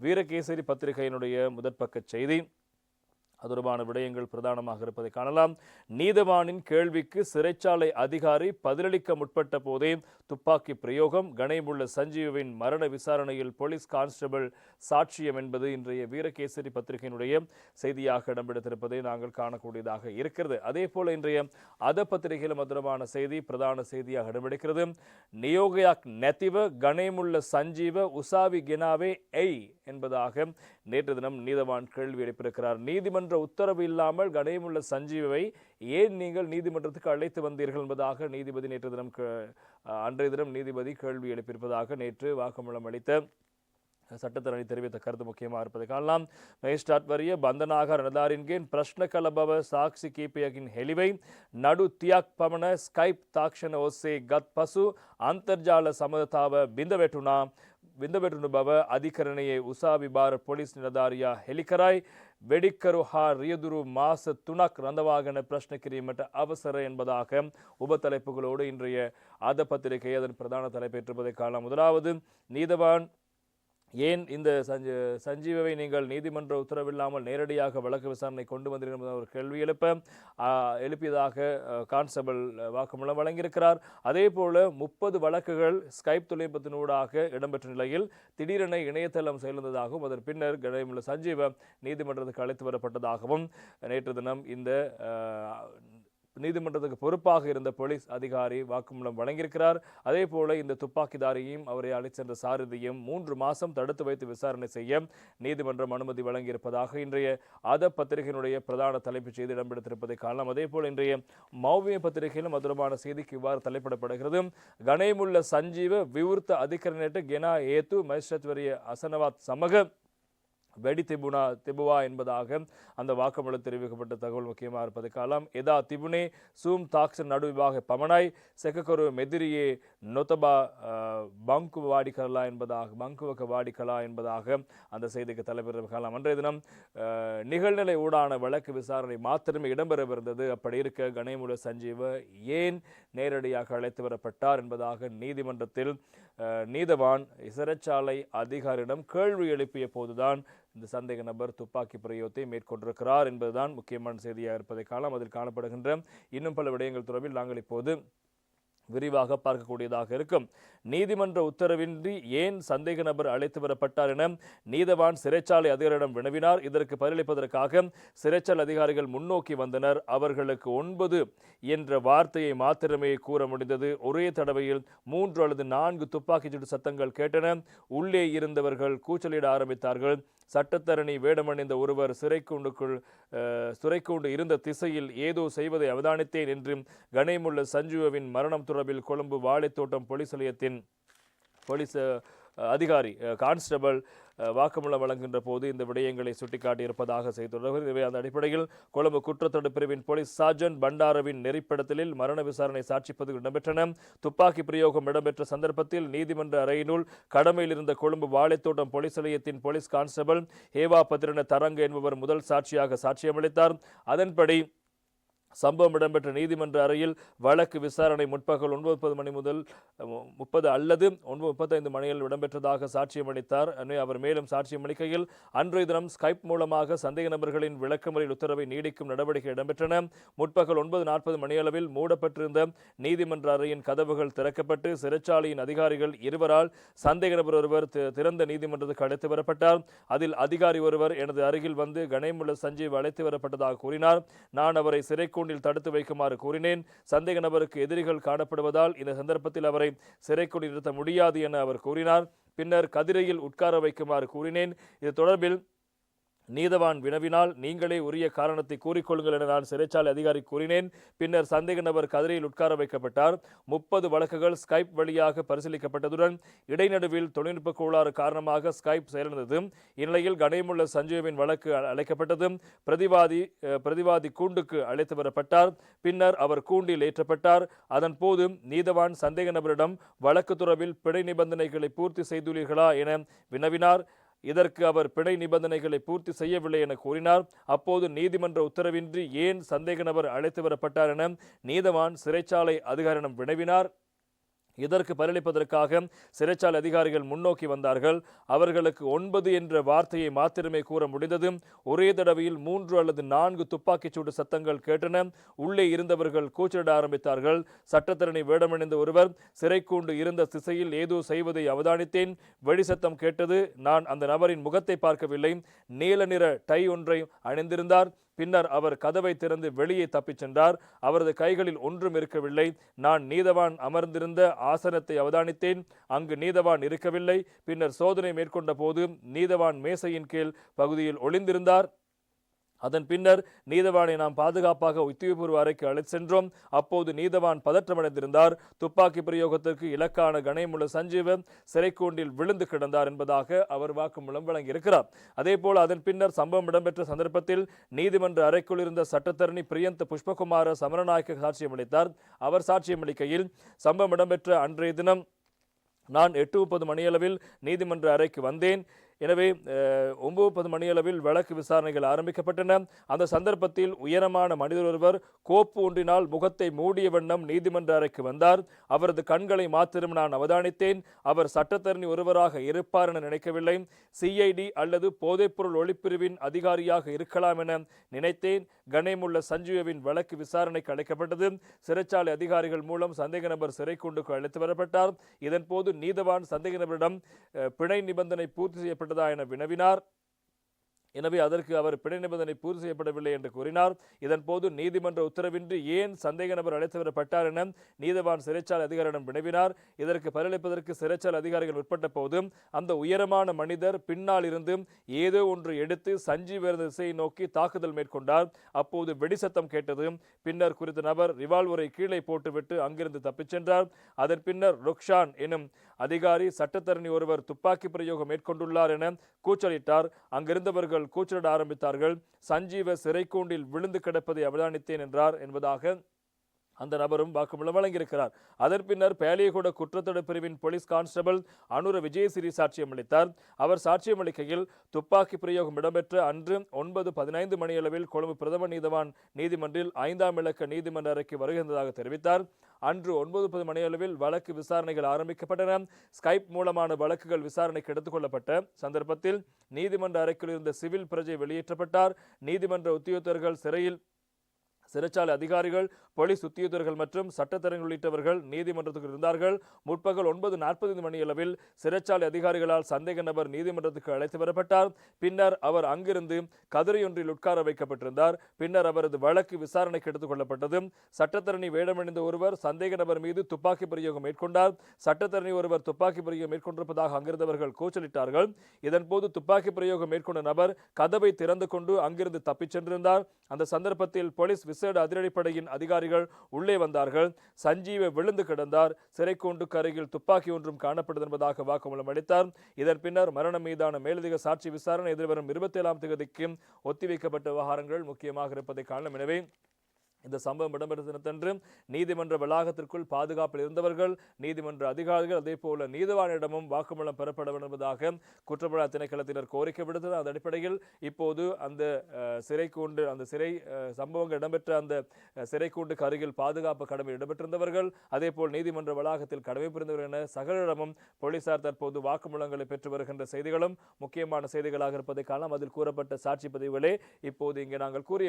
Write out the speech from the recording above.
வீரகேசரி பத்திரிகையினுடைய முதற்பக்க செய்தி. அது தொடர்பான விடயங்கள் பிரதானமாக இருப்பதை காணலாம். நீதவானின் கேள்விக்கு சிறைச்சாலை அதிகாரி பதிலளிக்க முற்பட்ட போதே துப்பாக்கி பிரயோகம் கணேமுள்ள சஞ்சீவின் மரண விசாரணையில் போலீஸ் கான்ஸ்டபிள் சாட்சியம் என்பது இன்றைய வீரகேசரி பத்திரிகையினுடைய செய்தியாக இடம்பெடுத்திருப்பதை நாங்கள் காணக்கூடியதாக இருக்கிறது. அதே போல இன்றைய அத பத்திரிகையிலும் மதுரமான தொடர்பான செய்தி பிரதான செய்தியாக இடம்பெடுக்கிறது நியோகயாக் நெத்திவ கணேமுள்ள சஞ்சீவ உசாவி கெனாவே எய் என்பதாக நேற்று தினம் நீதவான் கேள்வி எழுப்பியிருக்கிறார். நீதிமன்ற உத்தரவு இல்லாமல் கணேமுள்ள சஞ்சீவை ஏன் நீங்கள் நீதிமன்றத்துக்கு அழைத்து வந்தீர்கள் என்பதாக நீதிபதி நேற்று தினம் கே- அன்றைய தினம் நீதிபதி கேள்வி எழுப்பியிருப்பதாக நேற்று வாக்குமூலம் அளித்த சட்டத்தரணி தெரிவித்த கருத்து முக்கியமாக இருப்பதை காணலாம் மேஜிஸ்ட்ராட் வரிய பந்தனாக ರಣದಾರಿನ್ಗೇನ್ ಪ್ರಶ್ನ ಕಲಬವ ಸಾಕ್ಷಿ ಕೀಪಿಯಗಿನ್ ಹೆಲಿವೈ ನಡು ತಿಯಾಕ್ ಪಮಣ ಸ್ಕೈಪ್ ತಾಕ್ಷಣ ಒಸ್ಸೆ ಗತ್ ಪಸು ಅಂತರ್ಜಾಲ ಸಮತಾವ ಬಿಂದವೆಟುನ විඳවැටුණු බව අධිකරණයේ උසාවිභාර පොලිස් නිලධාරයා හෙළිකරයි වෙඩික්කරු හා රියදුරු මාස තුනක් රඳවාගෙන ප්‍රශ්න කිරීමට அவசர என்பதாக உப தலைப்புகளோடு இன்றைய ஆதப்பத்திரிகை அதன் பிரதான தலைப்பேற்றிருப்பதை காணலாம். முதலாவது நீதவான் ஏன் இந்த சஞ்ச சஞ்சீவை நீங்கள் நீதிமன்ற உத்தரவில்லாமல் நேரடியாக வழக்கு விசாரணை கொண்டு வந்தீர்கள் ஒரு கேள்வி எழுப்ப எழுப்பியதாக கான்ஸ்டபிள் வாக்குமூலம் வழங்கியிருக்கிறார். அதே போல முப்பது வழக்குகள் ஸ்கைப் தொழில்நுட்பத்தினூடாக இடம்பெற்ற நிலையில் திடீரென இணையதளம் செயலிருந்ததாகவும் அதன் பின்னர் கடைமுள்ள சஞ்சீவ நீதிமன்றத்துக்கு அழைத்து வரப்பட்டதாகவும் நேற்று தினம் இந்த நீதிமன்றத்துக்கு பொறுப்பாக இருந்த போலீஸ் அதிகாரி வாக்குமூலம் வழங்கியிருக்கிறார். அதே போல இந்த துப்பாக்கிதாரியையும் அவரை அழைத்து சென்ற சாரதியும் மூன்று மாசம் தடுத்து வைத்து விசாரணை செய்ய நீதிமன்றம் அனுமதி வழங்கியிருப்பதாக இன்றைய அத பத்திரிகையினுடைய பிரதான தலைப்புச் செய்தி இடம்பெடுத்திருப்பதை காணலாம். அதே போல இன்றைய மௌவிய பத்திரிகையிலும் மதுரமான செய்திக்கு இவ்வாறு தலைப்பிடப்படுகிறது. கணேமுள்ள சஞ்சீவ விவෘத்த அதிகரணேட்டு கெனா ஏத்து மைஸ்ரத்வரிய அசனவாத் சமக வெடி திபுனா திபுவா என்பதாக அந்த வாக்குமூலம் தெரிவிக்கப்பட்ட தகவல் முக்கியமாக இருப்பதை காலம். எதா திபுனே சூம் தாக்ஸ் நடுவிபாக பமனாய் செக்கக்கொரு மெதிரியே நொத்தபா பங்கு வாடிக்கலா என்பதாக பங்குவக்க வாடிக்கலா என்பதாக அந்த செய்திக்கு தலைவர் காலம். அன்றைய தினம் நிகழ்நிலை ஊடான வழக்கு விசாரணை மாத்திரமே இடம்பெறவிருந்தது. அப்படி இருக்க கணேமுல சஞ்சீவ ஏன் நேரடியாக அழைத்து வரப்பட்டார் என்பதாக நீதிமன்றத்தில் நீதவான் சிறைச்சாலை அதிகாரியிடம் கேள்வி எழுப்பிய போதுதான் இந்த சந்தேக நபர் துப்பாக்கி பிரயோகத்தை மேற்கொண்டிருக்கிறார் என்பதுதான் முக்கியமான செய்தியாக இருப்பதை காணலாம். அதில் காணப்படுகின்ற இன்னும் பல விடயங்கள் தொடர்பில் நாங்கள் இப்போது விரிவாக பார்க்கக்கூடியதாக இருக்கும். நீதிமன்ற உத்தரவின்றி ஏன் சந்தேக நபர் அழைத்து வரப்பட்டார் என நீதவான் சிறைச்சாலை அதிகாரியிடம் வினவினார். இதற்கு பதிலளிப்பதற்காக சிறைச்சாலை அதிகாரிகள் முன்னோக்கி வந்தனர். அவர்களுக்கு ஒன்பது என்ற வார்த்தையை மாத்திரமே கூற முடிந்தது. ஒரே தடவையில் மூன்று அல்லது நான்கு துப்பாக்கிச்சூடு சத்தங்கள் கேட்டன. உள்ளே இருந்தவர்கள் கூச்சலிட ஆரம்பித்தார்கள். சட்டத்தரணி வேடமணிந்த ஒருவர் சிறைக்கூண்டுக்குள் அஹ், சிறைக்கூண்டு இருந்த திசையில் ஏதோ செய்வதை அவதானித்தேன் என்றும் கணேமுள்ள சஞ்சுவவின் மரணம் தொடர்பில் கொழும்பு வாழைத்தோட்டம் போலீஸ் நிலையத்தின் போலீஸ் அஹ், அதிகாரி அஹ், கான்ஸ்டபிள் வாக்குமூலம் வழங்குகின்ற போது இந்த விடயங்களை சுட்டிக்காட்டியிருப்பதாக செய்துள்ளவர் எனவே அந்த அடிப்படையில் கொழும்பு குற்றத்தடுப்பு பிரிவின் போலீஸ் சார்ஜன் பண்டாரவின் நெறிப்படத்தலில் மரண விசாரணை சாட்சி இடம்பெற்றன. துப்பாக்கி பிரயோகம் இடம்பெற்ற சந்தர்ப்பத்தில் நீதிமன்ற அறையினுள் கடமையில் இருந்த கொழும்பு வாழைத்தோட்டம் போலீஸ் நிலையத்தின் போலீஸ் கான்ஸ்டபிள் ஹேவா பத்திரன தரங்க என்பவர் முதல் சாட்சியாக சாட்சியமளித்தார். அதன்படி சம்பவம் இடம்பெற்ற நீதிமன்ற அறையில் வழக்கு விசாரணை முற்பகல் ஒன்பது முப்பது மணி முதல் முப்பது அல்லது ஒன்பது முப்பத்தைந்து மணியில் இடம்பெற்றதாக சாட்சியமளித்தார் அளித்தார். அவர் மேலும் சாட்சியமளிக்கையில் அன்றைய தினம் ஸ்கைப் மூலமாக சந்தேக நபர்களின் விளக்கமறியல் உத்தரவை நீடிக்கும் நடவடிக்கை இடம்பெற்றன. முற்பகல் ஒன்பது நாற்பது மணியளவில் மூடப்பட்டிருந்த நீதிமன்ற அறையின் கதவுகள் திறக்கப்பட்டு சிறைச்சாலையின் அதிகாரிகள் இருவரால் சந்தேக நபர் ஒருவர் திறந்த நீதிமன்றத்துக்கு அழைத்து வரப்பட்டார். அதில் அதிகாரி ஒருவர் எனது அருகில் வந்து கணேமுள்ள சஞ்சீவ் அழைத்து வரப்பட்டதாக கூறினார். நான் அவரை சிறைக்கூண்டில் தடுத்து வைக்குமாறு கூறினேன். சந்தேக நபருக்கு எதிரிகள் காணப்படுவதால் இந்த சந்தர்ப்பத்தில் அவரை சிறைக்குள் நிறுத்த முடியாது என அவர் கூறினார். பின்னர் கதிரையில் உட்கார வைக்குமாறு கூறினேன். இது தொடர்பில் நீதவான் வினவினால் நீங்களே உரிய காரணத்தை கூறிக்கொள்ளுங்கள் என நான் சிறைச்சாலை அதிகாரி கூறினேன். பின்னர் சந்தேக நபர் கதிரையில் உட்கார வைக்கப்பட்டார். முப்பது வழக்குகள் ஸ்கைப் வழியாக பரிசீலிக்கப்பட்டதுடன் இடைநடுவில் தொழில்நுட்ப கோளாறு காரணமாக ஸ்கைப் செயலிழந்தது. இந்நிலையில் கணேமுள்ள சஞ்சீவின் வழக்கு அழைக்கப்பட்டது. பிரதிவாதி பிரதிவாதி கூண்டுக்கு அழைத்து வரப்பட்டார். பின்னர் அவர் கூண்டில் ஏற்றப்பட்டார். அதன் போது நீதவான் சந்தேக நபரிடம் வழக்கு தொடர்பில் பிழை நிபந்தனைகளை பூர்த்தி செய்துள்ளீர்களா என வினவினார். இதற்கு அவர் பிணை நிபந்தனைகளை பூர்த்தி செய்யவில்லை என கூறினார். அப்போது நீதிமன்ற உத்தரவின்றி ஏன் சந்தேக நபர் அழைத்து வரப்பட்டார் என நீதவான் சிறைச்சாலை அதிகாரிடம் வினவினார். இதற்கு பதிலளிப்பதற்காக சிறைச்சாலை அதிகாரிகள் முன்னோக்கி வந்தார்கள். அவர்களுக்கு ஒன்பது என்ற வார்த்தையை மாத்திரமே கூற முடிந்தது. ஒரே தடவையில் மூன்று அல்லது நான்கு துப்பாக்கிச் சூடு சத்தங்கள் கேட்டன. உள்ளே இருந்தவர்கள் கூச்சலிட ஆரம்பித்தார்கள். சட்டத்திறனை வேடமணிந்த ஒருவர் சிறைக்கூண்டு இருந்த திசையில் ஏதோ செய்வதை அவதானித்தேன். வெடிசத்தம் கேட்டது. நான் அந்த நபரின் முகத்தை பார்க்கவில்லை. நீல நிற டை ஒன்றை அணிந்திருந்தார். பின்னர் அவர் கதவை திறந்து வெளியே தப்பிச் சென்றார். அவரது கைகளில் ஒன்றும் இருக்கவில்லை. நான் நீதவான் அமர்ந்திருந்த ஆசனத்தை அவதானித்தேன். அங்கு நீதவான் இருக்கவில்லை. பின்னர் சோதனை மேற்கொண்ட போது நீதவான் மேசையின் கீழ் பகுதியில் ஒளிந்திருந்தார். அதன் பின்னர் நீதவானை நாம் பாதுகாப்பாக உத்தியோகபூர்வ அறைக்கு அழைத்து சென்றோம். அப்போது நீதவான் பதற்றமடைந்திருந்தார். துப்பாக்கி பிரயோகத்திற்கு இலக்கான கணேமுள்ள சஞ்சீவ சிறைக்கூண்டில் விழுந்து கிடந்தார் என்பதாக அவர் வாக்குமூலம் வழங்கியிருக்கிறார். அதேபோல் அதன் பின்னர் சம்பவம் இடம்பெற்ற சந்தர்ப்பத்தில் நீதிமன்ற அறைக்குள் இருந்த சட்டத்தரணி பிரியந்த புஷ்பகுமார சமரநாயக்க சாட்சியமளித்தார். அவர் சாட்சியமளிக்கையில் சம்பவம் இடம்பெற்ற அன்றைய தினம் நான் எட்டு முப்பது மணியளவில் நீதிமன்ற அறைக்கு வந்தேன். எனவே ஒன்பது முப்பது மணியளவில் வழக்கு விசாரணைகள் ஆரம்பிக்கப்பட்டன. அந்த சந்தர்ப்பத்தில் உயரமான மனிதர் ஒருவர் கோப்பு ஒன்றினால் முகத்தை மூடிய வண்ணம் நீதிமன்ற அறைக்கு வந்தார். அவரது கண்களை மாத்திரம் நான் அவதானித்தேன். அவர் சட்டத்தரணி ஒருவராக இருப்பார் என நினைக்கவில்லை. சிஐடி அல்லது போதைப்பொருள் ஒளிப்பிரிவின் அதிகாரியாக இருக்கலாம் என நினைத்தேன். கணேமுள்ள சஞ்சீவின் வழக்கு விசாரணைக்கு அழைக்கப்பட்டது. சிறைச்சாலை அதிகாரிகள் மூலம் சந்தேக நபர் சிறைக்கூண்டுக்கு அழைத்து வரப்பட்டார். இதன்போது நீதவான் சந்தேக நபரிடம் பிணை நிபந்தனை பூர்த்தி செய்யப்பட்ட செய்யப்பட்டதா என வினவினார். எனவே அதற்கு அவர் பிணை நிபந்தனை பூர்த்தி செய்யப்படவில்லை என்று கூறினார். இதன்போது நீதிமன்ற உத்தரவின்றி ஏன் சந்தேக நபர் அழைத்து வரப்பட்டார் என நீதவான் சிறைச்சாலை அதிகாரியிடம் வினவினார். இதற்கு பதிலளிப்பதற்கு சிறைச்சாலை அதிகாரிகள் உட்பட்ட போது அந்த உயரமான மனிதர் பின்னால் இருந்து ஏதோ ஒன்று எடுத்து சஞ்சீவ் இருந்த திசையை நோக்கி தாக்குதல் மேற்கொண்டார். அப்போது வெடி சத்தம் கேட்டது. பின்னர் குறித்த நபர் ரிவால்வரை கீழே போட்டுவிட்டு அங்கிருந்து தப்பிச் சென்றார். அதன் பின்னர் ருக்ஷான் எனும் அதிகாரி சட்டத்தரணி ஒருவர் துப்பாக்கி பிரயோகம் மேற்கொண்டுள்ளார் என கூச்சலிட்டார். அங்கிருந்தவர்கள் கூச்சலிட ஆரம்பித்தார்கள். சஞ்சீவ சிறைக்கூண்டில் விழுந்து கிடப்பதை அவதானித்தேன் என்றார் என்பதாக அந்த நபரும் வாக்குமூலம் வழங்கியிருக்கிறார். அதன் பின்னர் பேலியகுட குற்றத்தடுப்பு பிரிவின் போலீஸ் கான்ஸ்டபிள் அனுர விஜயசிறி சாட்சியம் அளித்தார். அவர் சாட்சியம் அளிக்கையில் துப்பாக்கி பிரயோகம் இடம்பெற்ற அன்று ஒன்பது பதினைந்து மணியளவில் கொழும்பு பிரதம நீதவான் நீதிமன்றில் ஐந்தாம் இலக்க நீதிமன்ற அறைக்கு வருகின்றதாக தெரிவித்தார். அன்று ஒன்பது முப்பது மணியளவில் வழக்கு விசாரணைகள் ஆரம்பிக்கப்பட்டன. ஸ்கைப் மூலமான வழக்குகள் விசாரணைக்கு எடுத்துக்கொள்ளப்பட்ட சந்தர்ப்பத்தில் நீதிமன்ற அறைக்குள் இருந்த சிவில் பிரஜை வெளியேற்றப்பட்டார். நீதிமன்ற உத்தியோகத்தர்கள் சிறையில் சிறைச்சாலை அதிகாரிகள் போலீஸ் உத்தியோகர்கள் மற்றும் சட்டத்தரங்கள் உள்ளிட்டவர்கள் நீதிமன்றத்துக்கு இருந்தார்கள். முற்பகல் ஒன்பது நாற்பது மணியளவில் சிறைச்சாலை அதிகாரிகளால் சந்தேக நபர் நீதிமன்றத்துக்கு அழைத்து வரப்பட்டார். பின்னர் அவர் அங்கிருந்து கதிரையொன்றில் உட்கார வைக்கப்பட்டிருந்தார். பின்னர் அவரது வழக்கு விசாரணைக்கு எடுத்துக் கொள்ளப்பட்டது. சட்டத்தரணி வேடமணிந்த ஒருவர் சந்தேக நபர் மீது துப்பாக்கி பிரயோகம் மேற்கொண்டார். சட்டத்தரணி ஒருவர் துப்பாக்கி பிரயோகம் மேற்கொண்டிருப்பதாக அங்கிருந்தவர்கள் கூச்சலிட்டார்கள். இதன்போது துப்பாக்கி பிரயோகம் மேற்கொண்ட நபர் கதவை திறந்து கொண்டு அங்கிருந்து தப்பிச் சென்றிருந்தார். அந்த சந்தர்ப்பத்தில் போலீஸ் விசேட அதிரடிப்படையின் அதிகாரிகள் உள்ளே வந்தார்கள். சஞ்சீவை விழுந்து கிடந்தார். சிறைக்கூண்டுக்கு அருகில் துப்பாக்கி ஒன்றும் காணப்பட்டது என்பதாக வாக்குமூலம் அளித்தார். இதன் பின்னர் மரணம் மீதான மேலதிக சாட்சி விசாரணை எதிர்வரும் இருபத்தி ஏழாம் தேதிக்கு ஒத்திவைக்கப்பட்ட விவகாரங்கள் முக்கியமாக இருப்பதை காணலாம். எனவே இந்த சம்பவம் இடம்பெற்ற தினத்தன்று நீதிமன்ற வளாகத்திற்குள் பாதுகாப்பில் இருந்தவர்கள் நீதிமன்ற அதிகாரிகள் அதே போல நீதிவானிடமும் வாக்குமூலம் பெறப்பட வேண்டும் என்பதாக குற்றப்புலனாய்வு திணைக்களத்தினர் கோரிக்கை விடுத்தது அந்த அடிப்படையில் இப்போது அந்த சிறை சிறைக்கூண்டு அந்த சிறை சம்பவங்கள் இடம்பெற்ற அந்த சிறை சிறைக்கூண்டுக்கு அருகில் பாதுகாப்பு கடமை இடம்பெற்றிருந்தவர்கள் அதே போல் நீதிமன்ற வளாகத்தில் கடமை புரிந்தவர்கள் என சகலிடமும் போலீசார் தற்போது வாக்குமூலங்களை பெற்று வருகின்ற செய்திகளும் முக்கியமான செய்திகளாக இருப்பதை காணலாம். அதில் கூறப்பட்ட சாட்சி பதிவுகளே இப்போது இங்கே நாங்கள் கூறிய